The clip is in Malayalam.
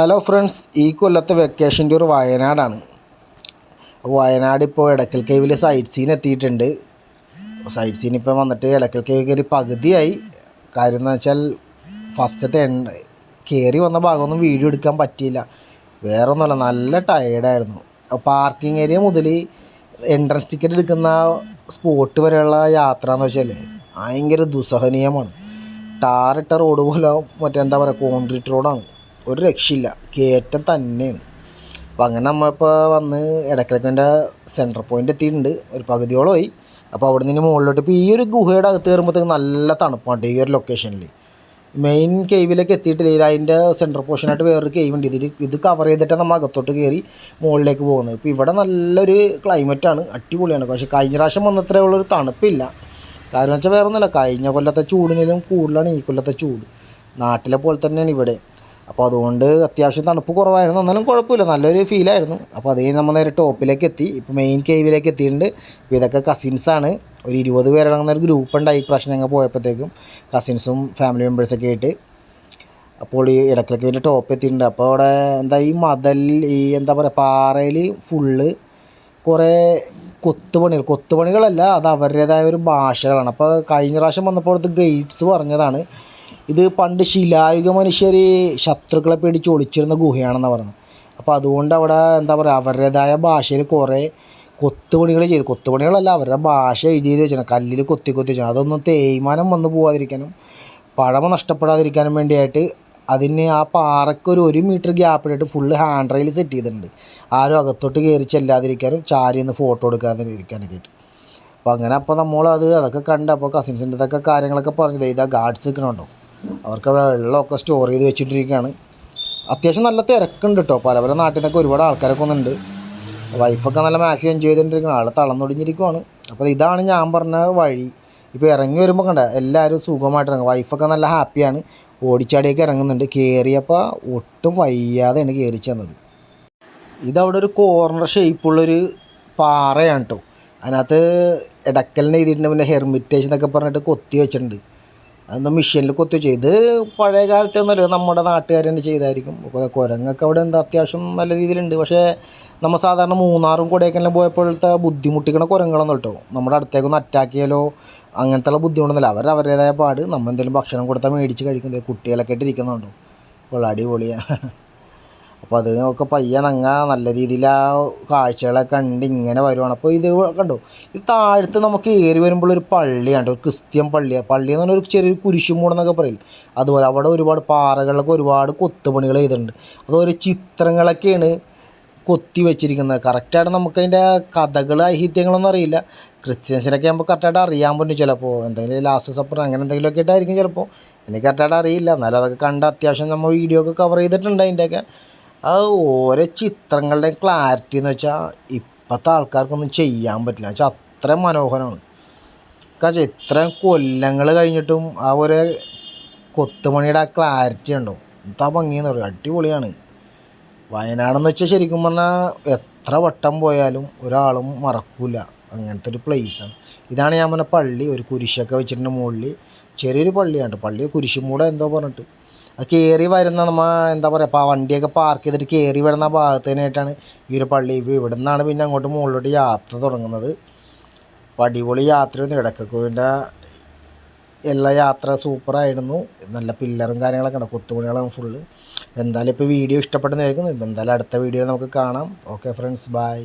ഹലോ ഫ്രണ്ട്സ് ഈ കൊല്ലത്തെ വെക്കേഷൻ ടൂർ വയനാടാണ്. വയനാട് ഇപ്പോൾ ഇടക്കൽ കേവിൽ സൈറ്റ് സീൻ എത്തിയിട്ടുണ്ട്. സൈറ്റ് സീൻ ഇപ്പോൾ വന്നിട്ട് ഇടക്കൽ കേവ് കയറി പകുതിയായി. കാര്യം എന്ന് വെച്ചാൽ ഫസ്റ്റത്തെ എണ്ണ കയറി വന്ന ഭാഗമൊന്നും വീഡിയോ എടുക്കാൻ പറ്റിയില്ല. വേറെ ഒന്നുമല്ല നല്ല ടയേർഡായിരുന്നു പാർക്കിംഗ് ഏരിയ മുതൽ എൻട്രൻസ് ടിക്കറ്റ് എടുക്കുന്ന സ്പോട്ട് വരെയുള്ള യാത്ര എന്ന് വെച്ചാൽ ഭയങ്കര ദുസ്സഹനീയമാണ്. ടാറിട്ട റോഡ് പോലെ മറ്റേ എന്താ പറയുക കോൺക്രീറ്റ് റോഡാണ് ഒരു രക്ഷയില്ല. കയറ്റം തന്നെയാണ്. അപ്പോൾ അങ്ങനെ നമ്മളിപ്പോൾ വന്ന് ഇടക്കിഴക്കന്റെ സെന്റർ പോയിന്റ് എത്തിയിട്ടുണ്ട്. ഒരു പകുതിയോളമായി. അപ്പോൾ അവിടെ നിന്ന് മുകളിലോട്ട് ഇപ്പോൾ ഈ ഒരു ഗുഹയുടെ അകത്ത് കയറുമ്പോഴത്തേക്ക് നല്ല തണുപ്പാണ്. ഈ ഒരു ലൊക്കേഷനിൽ മെയിൻ കേവിലേക്ക് എത്തിയിട്ടില്ല. അതിന്റെ സെന്റർ പോർഷനായിട്ട് വേറൊരു കേവ് ഉണ്ട്. ഇതിൽ ഇത് കവർ ചെയ്തിട്ടാണ് നമ്മൾ അകത്തോട്ട് കയറി മുകളിലേക്ക് പോകുന്നത്. ഇപ്പോൾ ഇവിടെ നല്ലൊരു ക്ലൈമറ്റാണ് അടിപൊളിയാണ്. പക്ഷേ കഴിഞ്ഞ പ്രാവശ്യം വന്നത്രേ ഉള്ളൊരു തണുപ്പില്ല. കാരണം വെച്ചാൽ വേറെ ഒന്നുമില്ല കഴിഞ്ഞ കൊല്ലത്തെ ചൂടിനും കൂടുതലാണ് ഈ കൊല്ലത്തെ ചൂട്. നാട്ടിലെ പോലെ തന്നെയാണ് ഇവിടെ. അപ്പോൾ അതുകൊണ്ട് അത്യാവശ്യം തണുപ്പ് കുറവായിരുന്നു. എന്നാലും കുഴപ്പമില്ല. നല്ലൊരു ഫീലായിരുന്നു അപ്പോൾ അത് കഴിഞ്ഞ് നമ്മൾ നേരെ ടോപ്പിലേക്ക് എത്തി. ഇപ്പോൾ മെയിൻ കേവിലേക്ക് എത്തിയിട്ടുണ്ട്. ഇപ്പോൾ ഇതൊക്കെ കസിൻസാണ് ഒരു ഇരുപത് പേരടങ്ങുന്ന ഒരു ഗ്രൂപ്പ് ഉണ്ടായി പ്രശ്നം ഞങ്ങൾ പോയപ്പോഴത്തേക്കും കസിൻസും ഫാമിലി മെമ്പേഴ്സൊക്കെ ആയിട്ട് അപ്പോൾ ഈ ഇടക്കിഴക്കിന്റെ ടോപ്പ് എത്തിയിട്ടുണ്ട്. അപ്പോൾ അവിടെ എന്താ ഈ മതൽ ഈ എന്താ പറയുക പാറയിൽ ഫുള്ള് കുറേ കൊത്തുപണികൾ. കൊത്തുപണികളല്ല അത് അവരുടേതായ ഒരു ഭാഷകളാണ്. അപ്പോൾ കഴിഞ്ഞ പ്രാവശ്യം വന്നപ്പോൾ അത് ഗൈഡ്സ് പറഞ്ഞതാണ്. ഇത് പണ്ട് ശിലായുഗ മനുഷ്യർ ശത്രുക്കളെ പേടിച്ച് ഒളിച്ചിരുന്ന ഗുഹയാണെന്നാണ് പറഞ്ഞത്. അപ്പോൾ അതുകൊണ്ട് അവിടെ എന്താ പറയുക അവരുടേതായ ഭാഷയിൽ കുറേ കൊത്തുപണികൾ ചെയ്തു. കൊത്തുപണികളല്ല അവരുടെ ഭാഷ എഴുതി വെച്ചാണ് കല്ലിൽ കൊത്തി കൊത്തി വെച്ചാണ് അതൊന്നും തേയ്മാനം വന്നു പോകാതിരിക്കാനും പഴമ നഷ്ടപ്പെടാതിരിക്കാനും വേണ്ടിയായിട്ട് അതിന് ആ പാറയ്ക്ക് ഒരു മീറ്റർ ഗ്യാപ്പിലായിട്ട് ഫുള്ള് ഹാൻഡ് റെയിൽ സെറ്റ് ചെയ്തിട്ടുണ്ട്. ആരും അകത്തോട്ട് കയറി ചെല്ലാതിരിക്കാനും ചാരി ഒന്ന് ഫോട്ടോ എടുക്കാതിരിക്കാനൊക്കെ ആയിട്ട് അപ്പോൾ അങ്ങനെ അപ്പോൾ നമ്മളത് അതൊക്കെ കണ്ട് അപ്പോൾ കസിൻസിന്റെ ഇതൊക്കെ കാര്യങ്ങളൊക്കെ പറഞ്ഞത് ഇതാ ഗാർഡ്സ് നിൽക്കണുണ്ടോ അവർക്ക് വെള്ളമൊക്കെ സ്റ്റോർ ചെയ്ത് വെച്ചിട്ടിരിക്കുകയാണ്. അത്യാവശ്യം നല്ല തിരക്കുണ്ട് കേട്ടോ പല പല നാട്ടിൽ നിന്നൊക്കെ ഒരുപാട് ആൾക്കാരൊക്കെ ഒന്നുണ്ട് വൈഫൊക്കെ നല്ല മാക്സിമം എൻജോയ് ചെയ്തുകൊണ്ടിരിക്കുകയാണ് ആൾ തളർന്നൊടിഞ്ഞിരിക്കുവാണ്. അപ്പോൾ ഇതാണ് ഞാൻ പറഞ്ഞ വഴി. ഇപ്പോൾ ഇറങ്ങി വരുമ്പോൾ കണ്ട എല്ലാവരും സുഖമായിട്ട് ഇറങ്ങും. വൈഫൊക്കെ നല്ല ഹാപ്പിയാണ് ഓടിച്ചാടിയൊക്കെ ഇറങ്ങുന്നുണ്ട്. കയറിയപ്പോൾ ഒട്ടും വയ്യാതെയാണ് കയറി ചെന്നത്. ഇതവിടെ ഒരു കോർണർ ഷേപ്പുള്ളൊരു പാറയാണ് കേട്ടോ അതിനകത്ത് ഇടക്കലിന് എഴുതിയിട്ടുണ്ട്. പിന്നെ ഹെർമിറ്റേജ് എന്നൊക്കെ പറഞ്ഞിട്ട് കൊത്തി വെച്ചിട്ടുണ്ട്. അതെന്താ മെഷീനിൽ കൊത്തി ചെയ്ത് പഴയ കാലത്തൊന്നുമല്ല നമ്മുടെ നാട്ടുകാർ തന്നെ ചെയ്തായിരിക്കും. കുരങ്ങൊക്കെ അവിടെ എന്താ അത്യാവശ്യം നല്ല രീതിയിലുണ്ട്. പക്ഷേ നമ്മൾ സാധാരണ മൂന്നാറും കൊടൈക്കനാലും പോയപ്പോഴത്തെ ബുദ്ധിമുട്ടിക്കണ കുരങ്ങളൊന്നും കേട്ടോ നമ്മുടെ അടുത്തേക്കൊന്ന് അറ്റാക്ക് ചെയ്യലോ അങ്ങനത്തെ ബുദ്ധിമുട്ടൊന്നുമില്ല. അവർ അവരുടേതായ പാട്. നമ്മൾ എന്തെങ്കിലും ഭക്ഷണം കൊടുത്താൽ മേടിച്ച് കഴിക്കുന്നത് കുട്ടികളൊക്കെ ആയിട്ട് ഇരിക്കുന്നുണ്ടോ? അപ്പോൾ അടിപൊളിയാണ് അപ്പോൾ അത് ഒക്കെ പയ്യെ നങ്ങ നല്ല രീതിയിൽ ആ കാഴ്ചകളൊക്കെ കണ്ട് ഇങ്ങനെ വരുവാണ്. അപ്പോൾ ഇത് കണ്ടോ? ഇത് താഴത്ത് നമുക്ക് ഏറി വരുമ്പോൾ ഒരു പള്ളിയാണ് ഒരു ക്രിസ്ത്യൻ പള്ളിയാണ് പള്ളി എന്ന് പറഞ്ഞാൽ ഒരു ചെറിയൊരു കുരിശുമൂടെന്നൊക്കെ പറയില്ല? അതുപോലെ അവിടെ ഒരുപാട് പാറകളിലൊക്കെ ഒരുപാട് കൊത്തുപണികൾ ചെയ്തിട്ടുണ്ട്. അതുപോലെ ചിത്രങ്ങളൊക്കെയാണ് കൊത്തി വെച്ചിരിക്കുന്നത്. കറക്റ്റായിട്ട് നമുക്കതിന്റെ കഥകൾ ഐഹിത്യങ്ങളൊന്നും അറിയില്ല. ക്രിസ്ത്യൻസിനൊക്കെ ആകുമ്പോൾ കറക്റ്റായിട്ട് അറിയാൻ പറ്റും ചിലപ്പോൾ എന്തെങ്കിലും ലാസ്റ്റ് സപ്പർ അങ്ങനെ എന്തെങ്കിലുമൊക്കെ ആയിട്ടായിരിക്കും ചിലപ്പോൾ എനിക്ക് കറക്റ്റായിട്ട് അറിയില്ല. എന്നാലും അതൊക്കെ കണ്ട് അത്യാവശ്യം നമ്മൾ വീഡിയോ ഒക്കെ കവർ ചെയ്തിട്ടുണ്ട് അതിന്റെയൊക്കെ. ആ ഓരോ ചിത്രങ്ങളുടെ ക്ലാരിറ്റി എന്ന് വെച്ചാൽ ഇപ്പോഴത്തെ ആൾക്കാർക്കൊന്നും ചെയ്യാൻ പറ്റില്ല. വെച്ചാൽ അത്രയും മനോഹരമാണ്. കാരണം ഇത്രയും കൊല്ലങ്ങൾ കഴിഞ്ഞിട്ടും ആ ഒരു കൊത്തുമണിയുടെ ആ ക്ലാരിറ്റി ഉണ്ടോ എന്താ ഭംഗിയെന്ന് പറയും അടിപൊളിയാണ്. വയനാടെന്ന് വെച്ചാൽ ശരിക്കും പറഞ്ഞാൽ എത്ര വട്ടം പോയാലും ഒരാളും മറക്കില്ല അങ്ങനത്തെ ഒരു പ്ലേസാണ് ഇതാണ് ഞാൻ പറഞ്ഞ പള്ളി. ഒരു കുരിശൊക്കെ വെച്ചിട്ടുണ്ട് മുകളിൽ ചെറിയൊരു പള്ളിയാണ് പള്ളി കുരിശും കൂടെ എന്തോ പറഞ്ഞിട്ട്. അത് കയറി വരുന്ന നമ്മൾ എന്താ പറയുക അപ്പോൾ വണ്ടിയൊക്കെ പാർക്ക് ചെയ്തിട്ട് കയറി വരുന്ന ഭാഗത്തേനായിട്ടാണ് ഈ ഒരു പള്ളി. ഇപ്പോൾ ഇവിടെ നിന്നാണ് പിന്നെ അങ്ങോട്ട് മുകളിലോട്ട് യാത്ര തുടങ്ങുന്നത്. അപ്പോൾ അടിപൊളി യാത്രയായിരുന്നു ഇടക്കോവിന്റെ എല്ലാ യാത്ര സൂപ്പറായിരുന്നു നല്ല പില്ലറും കാര്യങ്ങളൊക്കെ ഉണ്ട്. കൊത്തുപണികളാണ് ഫുള്ള് എന്തായാലും ഇപ്പോൾ വീഡിയോ ഇഷ്ടപ്പെടുന്നതായിരിക്കും എന്തായാലും അടുത്ത വീഡിയോ നമുക്ക് കാണാം. Okay friends bye